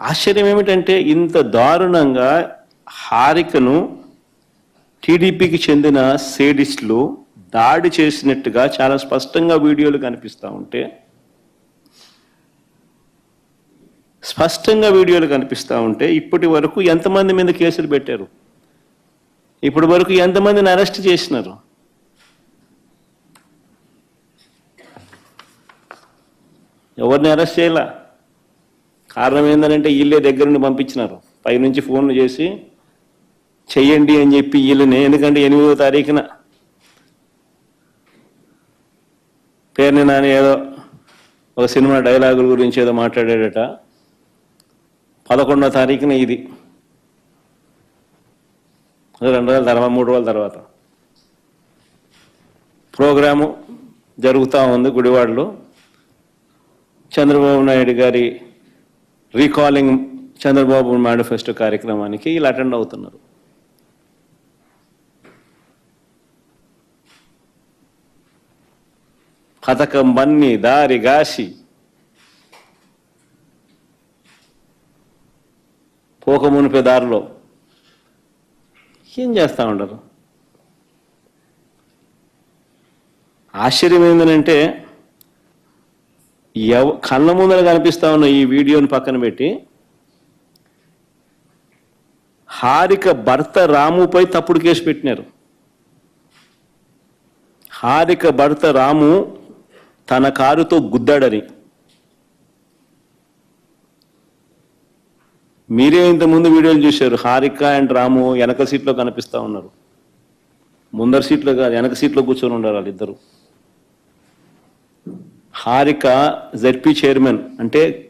ఆశ్చర్యం ఏమిటంటే ఇంత దారుణంగా హారికను టీడీపీకి చెందిన సేడిస్టులు దాడి చేసినట్టుగా చాలా స్పష్టంగా వీడియోలు కనిపిస్తూ ఉంటే స్పష్టంగా వీడియోలు కనిపిస్తూ ఉంటే ఇప్పటి వరకు ఎంతమంది మీద కేసులు పెట్టారు? ఇప్పటి వరకు ఎంతమందిని అరెస్ట్ చేసినారు? ఎవరిని అరెస్ట్ చేయాల? కారణం ఏంటంటే వీళ్ళే దగ్గర నుండి పంపించినారు. పైనుంచి ఫోన్లు చేసి చెయ్యండి అని చెప్పి వీళ్ళని ఎందుకంటే ఎనిమిదో తారీఖున. పేరుని నాని ఏదో ఒక సినిమా డైలాగుల గురించి ఏదో మాట్లాడాడట. పదకొండో తారీఖున ఇది. రెండు రోజుల తర్వాత మూడు రోజుల తర్వాత. ప్రోగ్రాము జరుగుతూ ఉంది గుడివాడలో. చంద్రబాబు నాయుడు గారి రీకాలింగ్ చంద్రబాబు మేనిఫెస్టో కార్యక్రమానికి వీళ్ళు అటెండ్ అవుతున్నారు. పథకం బన్ని దారి గాసి పోక మునిపే దారిలో ఏం చేస్తూ ఉండరు? ఆశ్చర్యం ఏంటంటే ఎవ కళ్ళ ముందర కనిపిస్తా ఉన్న ఈ వీడియోని పక్కన పెట్టి హారిక భర్త రాముపై తప్పుడు కేసు పెట్టినారు. హారిక భర్త రాము తన కారుతో గుద్దాడని. మీరే ఇంత ముందు వీడియోలు చూశారు హారిక అండ్ రాము వెనక సీట్లో కనిపిస్తా ఉన్నారు. ముందర సీట్లో కాదు వెనక సీట్లో కూర్చొని ఉన్నారు వాళ్ళిద్దరు. హారిక జెడ్పీ చైర్మన్ అంటే